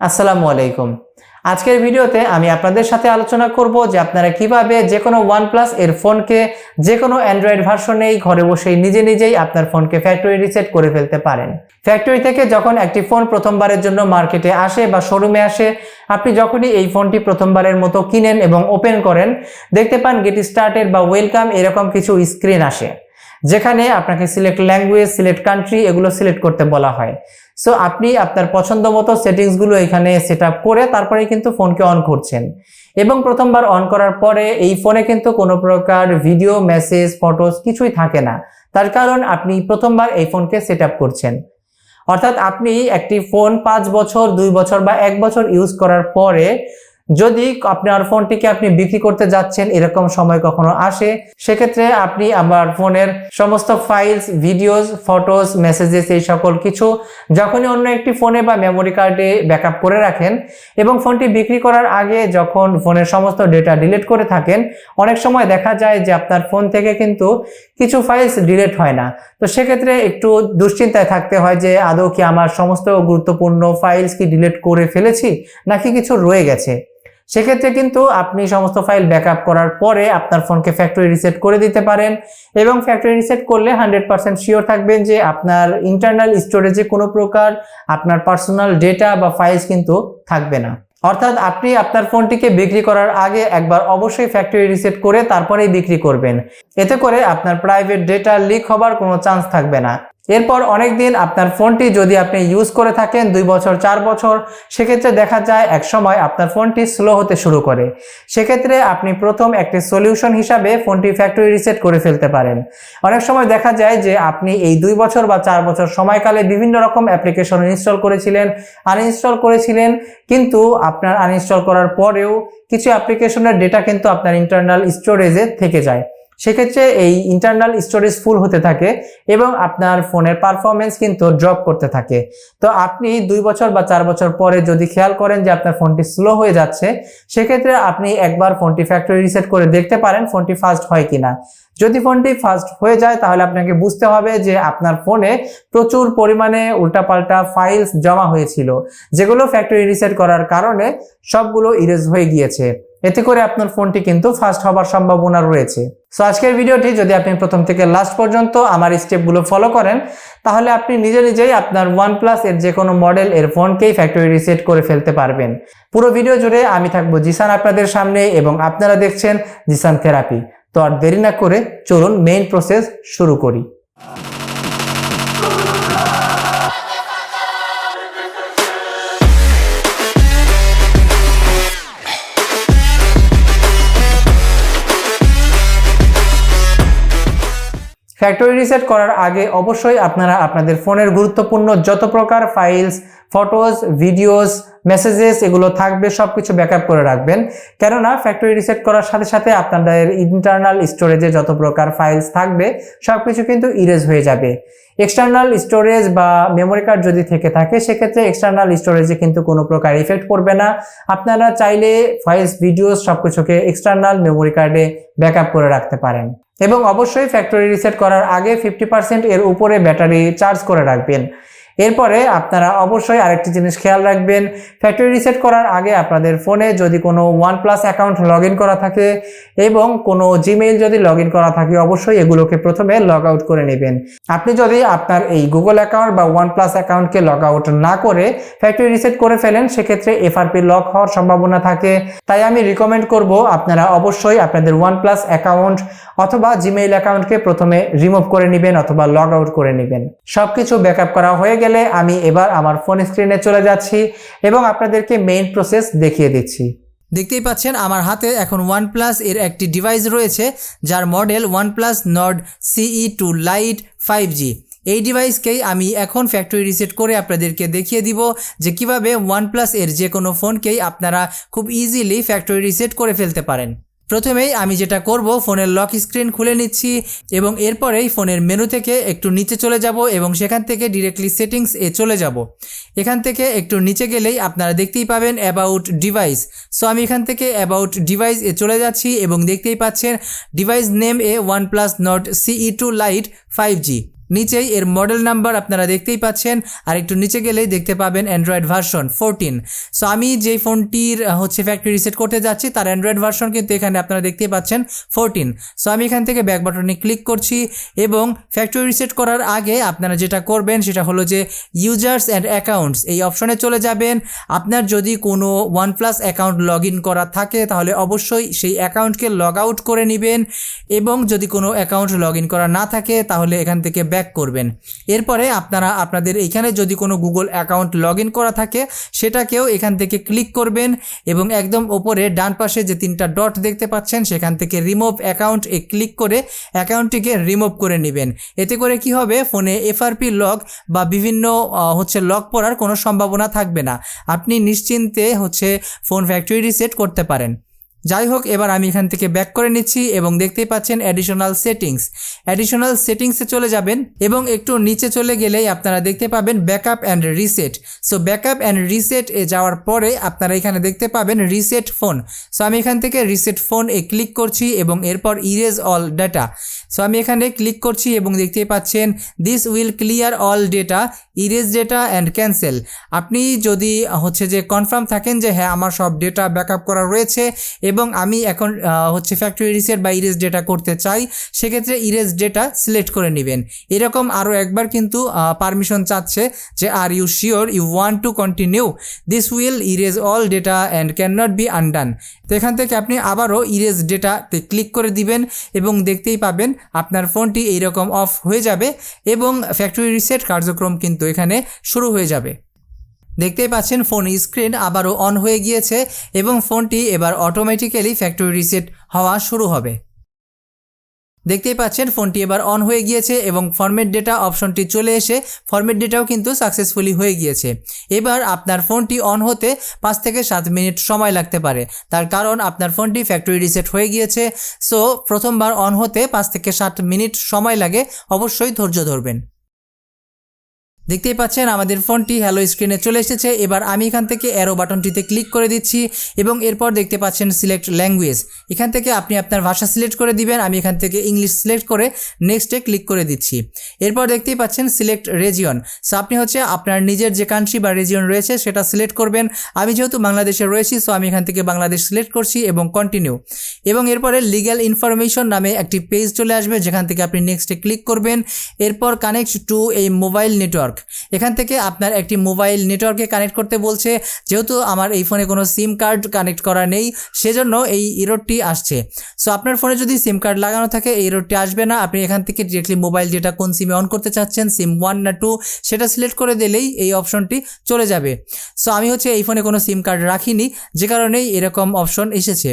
আসসালামু আলাইকুম। আজকের ভিডিওতে আমি আপনাদের সাথে আলোচনা করব যে আপনারা কীভাবে যে কোনো ওয়ানপ্লাস এর ফোনকে যে কোনো অ্যান্ড্রয়েড ভার্সনেই ঘরে বসেই নিজে নিজেই আপনার ফোনকে ফ্যাক্টরি রিসেট করে ফেলতে পারেন। ফ্যাক্টরি থেকে যখন একটি ফোন প্রথমবারের জন্য মার্কেটে আসে বা শোরুমে আসে, আপনি যখনই এই ফোনটি প্রথমবারের মতো কিনেন এবং ওপেন করেন, দেখতে পান গেট স্টার্টেড বা ওয়েলকাম এরকম কিছু স্ক্রিন আসে। যেখানে আপনাকে সিলেক্ট ল্যাঙ্গুয়েজ সিলেক্ট কান্ট্রি এগুলো সিলেক্ট করতে বলা হয়। সো আপনি আপনার পছন্দ মতো সেটিংসগুলো এখানে সেট করে তারপরে কিন্তু ফোনকে অন করছেন। এবং প্রথমবার অন করার পরে এই ফোনে কিন্তু কোনো প্রকার ভিডিও মেসেজ ফটোস কিছুই থাকে না। তার কারণ আপনি প্রথমবার এই ফোনকে সেট করছেন। অর্থাৎ আপনি একটি ফোন পাঁচ বছর, দুই বছর বা এক বছর ইউজ করার পরে যদি আপনার ফোনটিকে আপনি বিক্রি করতে যাচ্ছেন, এরকম সময় কখনো আসে, সেক্ষেত্রে আপনি আমার ফোনের সমস্ত ফাইলস ভিডিওস ফটোস মেসেজেস এই সকল কিছু যখনই অন্য একটি ফোনে বা মেমোরি কার্ডে ব্যাকআপ করে রাখেন এবং ফোনটি বিক্রি করার আগে যখন ফোনের সমস্ত ডেটা ডিলিট করে থাকেন, অনেক সময় দেখা যায় যে আপনার ফোন থেকে কিন্তু কিছু ফাইলস ডিলিট হয় না। তো সেক্ষেত্রে একটু দুশ্চিন্তায় থাকতে হয় যে, আদৌ কি আমার সমস্ত গুরুত্বপূর্ণ ফাইলস কি ডিলিট করে ফেলেছি, নাকি কিছু রয়ে গেছে? সেক্ষেত্রে কিন্তু আপনি সমস্ত ফাইল ব্যাকআপ করার পরে আপনার ফোনকে ফ্যাক্টরি রিসেট করে দিতে পারেন এবং ফ্যাক্টরি রিসেট করলে হান্ড্রেড পার্সেন্ট শিওর থাকবেন যে আপনার ইন্টারনাল স্টোরেজে কোনো প্রকার আপনার পার্সোনাল ডেটা বা ফাইলস কিন্তু থাকবে না। অর্থাৎ আপনি আপনার ফোনটিকে বিক্রি করার আগে একবার অবশ্যই ফ্যাক্টরি রিসেট করে তারপরেই বিক্রি করবেন। এতে করে আপনার প্রাইভেট ডেটা লিক হবার কোনো চান্স থাকবে না। এরপর অনেক দিন আপনার ফোনটি যদি আপনি ইউজ করে থাকেন, দুই বছর, চার বছর, সেক্ষেত্রে দেখা যায় এক সময় আপনার ফোনটি স্লো হতে শুরু করে। সেক্ষেত্রে আপনি প্রথম একটি সলিউশন হিসাবে ফোনটি ফ্যাক্টরি রিসেট করে ফেলতে পারেন। অনেক সময় দেখা যায় যে আপনি এই দুই বছর বা চার বছর সময়কালে বিভিন্ন রকম অ্যাপ্লিকেশন ইনস্টল করেছিলেন আনইনস্টল করেছিলেন, কিন্তু আপনার আনইনস্টল করার পরেও কিছু অ্যাপ্লিকেশনের ডেটা কিন্তু আপনার ইন্টারনাল স্টোরেজে থেকে যায়। সেক্ষেত্রে এই ইন্টারনাল স্টোরেজ ফুল হতে থাকে এবং আপনার ফোনের পারফরমেন্স কিন্তু ড্রপ করতে থাকে। তো আপনি দুই বছর বা চার বছর পরে যদি খেয়াল করেন যে আপনার ফোনটি স্লো হয়ে যাচ্ছে, সেক্ষেত্রে আপনি একবার ফোনটি ফ্যাক্টরি রিসেট করে দেখতে পারেন ফোনটি ফাস্ট হয় কিনা। যদি ফোনটি ফাস্ট হয়ে যায়, তাহলে আপনাকে বুঝতে হবে যে আপনার ফোনে প্রচুর পরিমাণে উল্টাপাল্টা ফাইলস জমা হয়েছিল, যেগুলো ফ্যাক্টরি রিসেট করার কারণে সবগুলো ইরেজ হয়ে গিয়েছে। এতে করে আপনার ফোনটি কিন্তু ফাস্ট হবার সম্ভাবনা রয়েছে। সো আজকের ভিডিওটি যদি আপনি প্রথম থেকে লাস্ট পর্যন্ত আমার স্টেপগুলো ফলো করেন, তাহলে আপনি নিজে নিজেই আপনার ওয়ান প্লাস এর যে কোনো মডেল এর ফোনকেই ফ্যাক্টরি রিসেট করে ফেলতে পারবেন। পুরো ভিডিও জুড়ে আমি থাকব জিসান আপনাদের সামনে এবং আপনারা দেখছেন জিসান থেরাপি তো আর দেরি না করে চলুন মেইন প্রসেস শুরু করি। ফ্যাক্টরি রিসেট করার আগে অবশ্যই আপনারা আপনাদের ফোনের গুরুত্বপূর্ণ যত প্রকার ফাইলস ফটোস ভিডিওস মেসেজেস এগুলো থাকবে সব কিছু ব্যাকআপ করে রাখবেন। কেননা ফ্যাক্টরি রিসেট করার সাথে সাথে আপনাদের ইন্টারনাল স্টোরেজে যত প্রকার ফাইলস থাকবে সব কিছু কিন্তু ইরেজ হয়ে যাবে। এক্সটার্নাল স্টোরেজ বা মেমোরি কার্ড যদি থেকে থাকে, সেক্ষেত্রে এক্সটার্নাল স্টোরেজে কিন্তু কোনো প্রকার ইফেক্ট পড়বে না। আপনারা চাইলে ফাইলস ভিডিওস সব কিছুকে এক্সটার্নাল মেমোরি কার্ডে ব্যাকআপ করে রাখতে পারেন। এবং অবশ্যই ফ্যাক্টরি রিসেট করার আগে ফিফটি পার্সেন্ট এর উপরে ব্যাটারি চার্জ করে রাখবেন। এরপরে আপনারা অবশ্যই আরেকটি জিনিস খেয়াল রাখবেন ফ্যাক্টরি রিসেট করার আগে আপনাদের ফোনে যদি কোনো ওয়ান প্লাস অ্যাকাউন্ট লগ করা থাকে এবং কোনো জিমেইল যদি লগ করা থাকে, অবশ্যই এগুলোকে প্রথমে লগ আউট করে নেবেন। আপনি যদি আপনার এই গুগল অ্যাকাউন্ট বা ওয়ান প্লাস অ্যাকাউন্টকে লগ আউট না করে ফ্যাক্টরি রিসেট করে ফেলেন, সেক্ষেত্রে এফআরপি লক হওয়ার সম্ভাবনা থাকে। তাই আমি রিকমেন্ড করব আপনারা অবশ্যই আপনাদের ওয়ান প্লাস অ্যাকাউন্ট অথবা জিমেইল অ্যাকাউন্টকে প্রথমে রিমুভ করে নেবেন অথবা লগ আউট করে নেবেন। সবকিছু ব্যাকআপ করা হয়ে গেলে আমি এবার আমার ফোন স্ক্রিনে চলে যাচ্ছি এবং আপনাদেরকে মেইন প্রসেস দেখিয়ে দিচ্ছি। দেখতেই পাচ্ছেন, আমার হাতে এখন OnePlus এর একটি ডিভাইস রয়েছে, যার model OnePlus Nord CE two lite five G এই ডিভাইসকেই আমি এখন ফ্যাক্টরি রিসেট করে আপনাদেরকে দেখিয়ে দিব যে কীভাবে OnePlus এর যে কোনো ফোনকেই আপনারা খুব ইজিলি ফ্যাক্টরি রিসেট করে ফেলতে পারেন। প্রথমেই আমি যেটা করব, ফোনের লক স্ক্রিন খুলে নিচ্ছি এবং এরপরেই ফোনের মেনু থেকে একটু নিচে চলে যাব এবং সেখান থেকে ডিরেক্টলি সেটিংস এ চলে যাব। এখান থেকে একটু নিচে গেলেই আপনারা দেখতেই পাবেন অ্যাবাউট ডিভাইস সো আমি এখান থেকে অ্যাবাউট ডিভাইস এ চলে যাচ্ছি এবং দেখতেই পাচ্ছেন ডিভাইস নেম এ OnePlus Nord CE two lite five G নিচেই এর মডেল নাম্বার আপনারা দেখতেই পাচ্ছেন, আর একটু নিচে গেলেই দেখতে পাবেন অ্যান্ড্রয়েড ভার্সন ফোরটিন সো আমি যেই ফোনটির হচ্ছে ফ্যাক্টরি রিসেট করতে যাচ্ছি, তার অ্যান্ড্রয়েড ভার্সন কিন্তু এখানে আপনারা দেখতেই পাচ্ছেন ফোরটিন সো আমি এখান থেকে ব্যাক বাটনে ক্লিক করছি এবং ফ্যাক্টরি রিসেট করার আগে আপনারা যেটা করবেন, সেটা হলো যে ইউজার্স অ্যান্ড অ্যাকাউন্টস এই অপশনে চলে যাবেন। আপনার যদি কোনো ওয়ানপ্লাস অ্যাকাউন্ট লগ ইন করা থাকে, তাহলে অবশ্যই সেই অ্যাকাউন্টকে লগ আউট করে নেবেন এবং যদি কোনো অ্যাকাউন্ট লগ ইন করা না থাকে, তাহলে এখান থেকে ব্যাক করবেন। এরপরে আপনারা, আপনাদের এইখানে যদি কোনো গুগল অ্যাকাউন্ট লগ করা থাকে, সেটাকেও এখান থেকে ক্লিক করবেন এবং একদম ওপরে ডান পাশে যে তিনটা ডট দেখতে পাচ্ছেন, সেখান থেকে রিমুভ অ্যাকাউন্ট এ ক্লিক করে অ্যাকাউন্টটিকে রিমুভ করে নেবেন। এতে করে কি হবে? ফোনে এফআরপি লগ বা বিভিন্ন হচ্ছে লক পড়ার কোনো সম্ভাবনা থাকবে না। আপনি নিশ্চিন্তে হচ্ছে ফোন ফ্যাক্টরি রিসেট করতে পারেন। যাই হোক এবার আমি এখান থেকে ব্যাক করে নিচ্ছি এবং দেখতেই পাচ্ছেন অ্যাডিশনাল সেটিংস অ্যাডিশনাল সেটিংসে চলে যাবেন এবং একটু নিচে চলে গেলেই আপনারা দেখতে পাবেন backup and reset so backup and reset এ যাওয়ার পরে আপনারা এখানে দেখতে পাবেন রিসেট ফোন সো আমি এখান থেকে রিসেট ফোন এ ক্লিক করছি এবং এরপর ইরেজ অল ডাটা সো আমি এখানে ক্লিক করছি এবং দেখতেই পাচ্ছেন this will clear all data erase data and cancel আপনি যদি হচ্ছে যে কনফার্ম থাকেন যে হ্যাঁ আমার সব ডেটা ব্যাকআপ করা রয়েছে এবং আমি এখন হচ্ছে ফ্যাক্টরি রিসেট বা ইরেজ ডেটা করতে চাই, সেক্ষেত্রে ইরেজ ডেটা সিলেক্ট করে নেবেন। এরকম আরও একবার কিন্তু পারমিশন চাচ্ছে যে are you sure you want to continue this will erase all data and can not be undone তো এখান থেকে আপনি আবারও ইরেজ ডেটাতে ক্লিক করে দিবেন এবং দেখতেই পাবেন আপনার ফোনটি এইরকম অফ হয়ে যাবে এবং ফ্যাক্টরি রিসেট কার্যক্রম কিন্তু এখানে শুরু হয়ে যাবে। দেখতেই পাচ্ছেন ফোন স্ক্রিন আবারও অন হয়ে গিয়েছে এবং ফোনটি এবার অটোমেটিক্যালি ফ্যাক্টরি রিসেট হওয়া শুরু হবে। দেখতেই পাচ্ছেন, ফোনটি এবার অন হয়ে গিয়েছে এবং ফরম্যাট ডেটা অপশনটি চলে এসে ফরম্যাট ডেটাও কিন্তু সাকসেসফুলি হয়ে গিয়েছে। এবার আপনার ফোনটি অন হতে পাঁচ থেকে সাত মিনিট সময় লাগতে পারে। তার কারণ আপনার ফোনটি ফ্যাক্টরি রিসেট হয়ে গিয়েছে সো প্রথমবার অন হতে পাঁচ থেকে সাত মিনিট সময় লাগে, অবশ্যই ধৈর্য ধরবেন। দেখতেই পাচ্ছেন, আমাদের ফোনটি হ্যালো স্ক্রিনে চলে এসেছে। এবার আমি এখান থেকে অ্যারো বাটনটিতে ক্লিক করে দিচ্ছি এবং এরপর দেখতে পাচ্ছেন সিলেক্ট ল্যাঙ্গুয়েজ এখান থেকে আপনি আপনার ভাষা সিলেক্ট করে দিবেন, আমি এখান থেকে ইংলিশ সিলেক্ট করে নেক্সটে ক্লিক করে দিচ্ছি। এরপর দেখতেই পাচ্ছেন সিলেক্ট রেজিয়ন সো আপনি হচ্ছে আপনার নিজের যে কান্ট্রি বা রেজিয়ন রয়েছে, সেটা সিলেক্ট করবেন। আমি যেহেতু বাংলাদেশে রয়েছি সো আমি এখান থেকে বাংলাদেশ সিলেক্ট করছি এবং কন্টিনিউ এবং এরপরে লিগ্যাল ইনফরমেশন নামে একটি পেজ চলে আসবে, যেখান থেকে আপনি নেক্সটে ক্লিক করবেন। এরপর কানেক্ট টু এই মোবাইল নেটওয়ার্ক এখান থেকে আপনার একটি মোবাইল নেটওয়ার্কে কানেক্ট করতে বলছে, যেহেতু আমার এই ফোনে কোনো সিম কার্ড কানেক্ট করা নেই, সেজন্য এই ইরোডটি আসছে। সো আপনার ফোনে যদি সিম কার্ড লাগানো থাকে, এই ইরোডটি আসবে না। আপনি এখান থেকে ডিরেক্টলি মোবাইল যেটা কোন সিমে অন করতে চাচ্ছেন, সিম ওয়ান না টু সেটা সিলেক্ট করে দিলেই এই অপশনটি চলে যাবে। সো আমি হচ্ছে এই ফোনে কোনো সিম কার্ড রাখিনি, যে কারণেই এরকম অপশন এসেছে।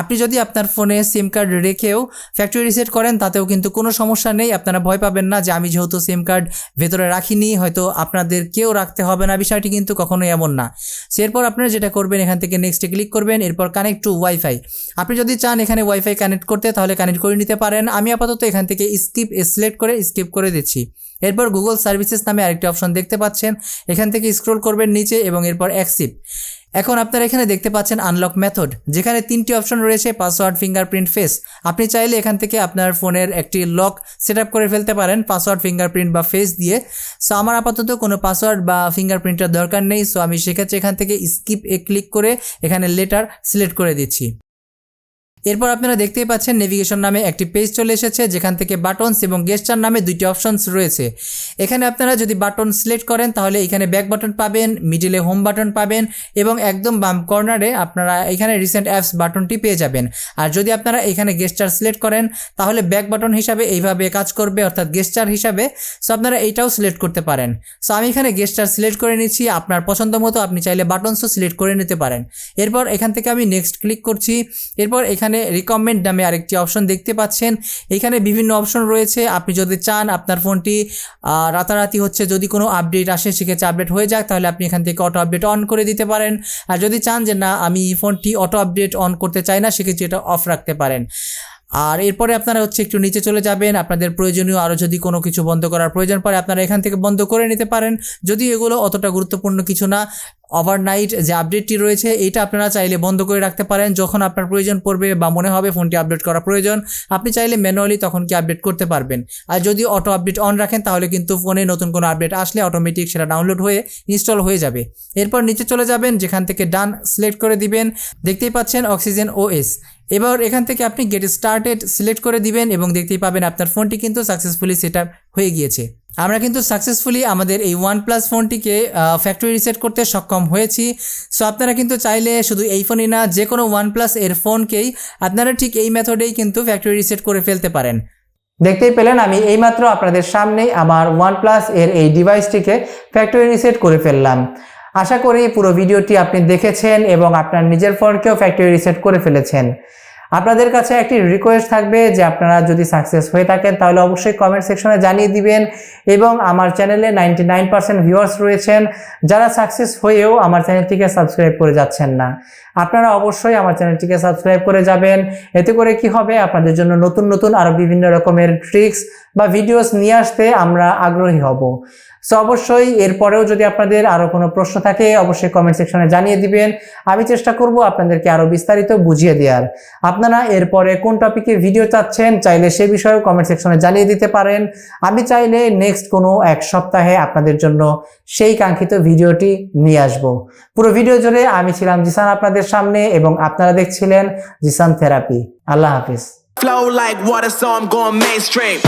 আপনি যদি আপনার ফোনে সিম কার্ড রেখেও ফ্যাক্টরি রিসেট করেন, তাতেও কিন্তু কোনো সমস্যা নেই। আপনারা ভয় পাবেন না যে আমি যেহেতু সিম কার্ড ভেতরে রাখিনি হয়তো আপনাদের কেউ রাখতে হবে না, বিষয়টি কিন্তু কখনোই এমন না। এরপর আপনারা যেটা করবেন, এখান থেকে নেক্সটে ক্লিক করবেন, এরপর কানেক্ট টু ওয়াইফাই আপনি যদি চান এখানে ওয়াইফাই কানেক্ট করতে, তাহলে কানেক্ট করে নিতে পারেন। আমি আপাতত এখান থেকে স্কিপ সিলেক্ট করে স্কিপ করে দিচ্ছি। এরপর গুগল সার্ভিসেস নামে আরেকটি অপশন দেখতে পাচ্ছেন। এখান থেকে স্ক্রোল করবেন নিচে এবং এরপর অ্যাক্সিপ এখন আপনারা এখানে দেখতে পাচ্ছেন আনলক মেথড যেখানে তিনটি অপশন রয়েছে পাসওয়ার্ড ফিঙ্গারপ্রিন্ট ফেস আপনি চাইলে এখান থেকে আপনার ফোনের একটি লক সেট করে ফেলতে পারেন পাসওয়ার্ড ফিঙ্গারপ্রিন্ট বা ফেস দিয়ে। সো আমার আপাতত কোনো পাসওয়ার্ড বা ফিঙ্গারপ্রিন্টের দরকার নেই। সো আমি সেক্ষেত্রে এখান থেকে স্কিপ এ ক্লিক করে এখানে লেটার সিলেক্ট করে দিচ্ছি। এরপর আপনারা দেখতেই পাচ্ছেন নেভিগেশন নামে একটি পেজ চলে এসেছে, যেখান থেকে বাটনস এবং গেস্টার নামে দুইটি অপশনস রয়েছে। এখানে আপনারা যদি বাটন সিলেক্ট করেন, তাহলে এখানে ব্যাক বাটন পাবেন মিডিলে হোম বাটন পাবেন এবং একদম বাম কর্নারে আপনারা এখানে রিসেন্ট অ্যাপস বাটনটি পেয়ে যাবেন। আর যদি আপনারা এখানে গেস্টার সিলেক্ট করেন, তাহলে ব্যাক বাটন হিসাবে এইভাবে কাজ করবে, অর্থাৎ গেস্টার হিসাবে। সো আপনারা এইটাও সিলেক্ট করতে পারেন। সো আমি এখানে গেস্টার সিলেক্ট করে নিচ্ছি, আপনার পছন্দ মতো আপনি চাইলে বাটনসও সিলেক্ট করে নিতে পারেন। এরপর এখান থেকে আমি নেক্সট ক্লিক করছি। এরপর এখানে রিকমেন্ড নামে আরেকটি অপশন দেখতে পাচ্ছেন। এখানে বিভিন্ন অপশন রয়েছে। আপনি যদি চান আপনার ফোনটি রাতারাতি হচ্ছে যদি কোনো আপডেট আসে, সেক্ষেত্রে আপডেট হয়ে যাক, তাহলে আপনি এখান থেকে অটো আপডেট অন করে দিতে পারেন। আর যদি চান যে না, আমি ফোনটি অটো আপডেট অন করতে চাই না, সেক্ষেত্রে এটা অফ রাখতে পারেন। আর এরপরে আপনারা হচ্ছে একটু নিচে চলে যাবেন। আপনাদের প্রয়োজনীয় আরও যদি কোনো কিছু বন্ধ করার প্রয়োজন পড়ে, আপনারা এখান থেকে বন্ধ করে নিতে পারেন। যদি এগুলো অতটা গুরুত্বপূর্ণ কিছু না ওভারনাইট যে আপডেটটি রয়েছে এইটা আপনারা চাইলে বন্ধ করে রাখতে পারেন। যখন আপনার প্রয়োজন পড়বে বা মনে হবে ফোনটি আপডেট করা প্রয়োজন, আপনি চাইলে ম্যানুয়ালি তখন কি আপডেট করতে পারবেন। আর যদি অটো আপডেট অন রাখেন, তাহলে কিন্তু ফোনে নতুন কোনো আপডেট আসলে অটোমেটিক সেটা ডাউনলোড হয়ে ইনস্টল হয়ে যাবে। এরপর নিচে চলে যাবেন, যেখান থেকে ডান সিলেক্ট করে দিবেন। দেখতেই পাচ্ছেন অক্সিজেন ওএস এবার এখান থেকে আপনি গেট স্টার্টেড সিলেক্ট করে দিবেন এবং দেখতেই পাবেন আপনার ফোনটি কিন্তু সাকসেসফুলি সেট হয়ে গিয়েছে। আমরা কিন্তু সাকসেসফুলি আমাদের এই ওয়ান প্লাস ফোনটিকে ফ্যাক্টরি রিসেট করতে সক্ষম হয়েছি। সো আপনারা কিন্তু চাইলে শুধু এই ফোনই না যে কোনো ওয়ান প্লাস এর ফোনকেই আপনারা ঠিক এই মেথডেই কিন্তু ফ্যাক্টরি রিসেট করে ফেলতে পারেন। দেখতেই পেলেন, আমি এইমাত্র আপনাদের সামনেই আমার OnePlus এর এই ডিভাইসটিকে ফ্যাক্টরি রিসেট করে ফেললাম। আশা করি পুরো ভিডিওটি আপনি দেখেছেন এবং আপনার নিজের ফোনকেও ফ্যাক্টরি রিসেট করে ফেলেছেন। আপনাদের কাছে একটি রিকোয়েস্ট থাকবে যে আপনারা যদি সাকসেস হয়ে থাকেন, তাহলে অবশ্যই কমেন্ট সেকশনে জানিয়ে দিবেন এবং আমার চ্যানেলে নাইনটি নাইন পার্সেন্ট ভিউয়ার্স রয়েছেন। যারা সাকসেস হয়েও আমার চ্যানেলটিকে সাবস্ক্রাইব করে যাচ্ছেন না, আপনারা অবশ্যই আমার চ্যানেলটিকে সাবস্ক্রাইব করে যাবেন। এতে করে কি হবে? আপনাদের জন্য নতুন নতুন আরও বিভিন্ন রকমের ট্রিক্স বা ভিডিওস নিয়ে আসতে আমরা আগ্রহী হব। সো অবশ্যই এরপরেও যদি আপনাদের আরও কোনো প্রশ্ন থাকে অবশ্যই কমেন্ট সেকশনে জানিয়ে দিবেন। আমি চেষ্টা করব আপনাদেরকে আরও বিস্তারিত বুঝিয়ে দেওয়ার। আপনারা এরপরে কোন টপিকে ভিডিও চাচ্ছেন চাইলে সে বিষয়েও কমেন্ট সেকশনে জানিয়ে দিতে পারেন। আমি চাইলে নেক্সট কোনো এক সপ্তাহে আপনাদের জন্য সেই কাঙ্ক্ষিত ভিডিওটি নিয়ে আসব। পুরো ভিডিও জুড়ে আমি ছিলাম জিসান আপনাদের সামনে এবং আপনারা দেখছিলেন জিসান থেরাপি। আল্লাহ হাফিজ। Flow like water, so I'm going mainstream.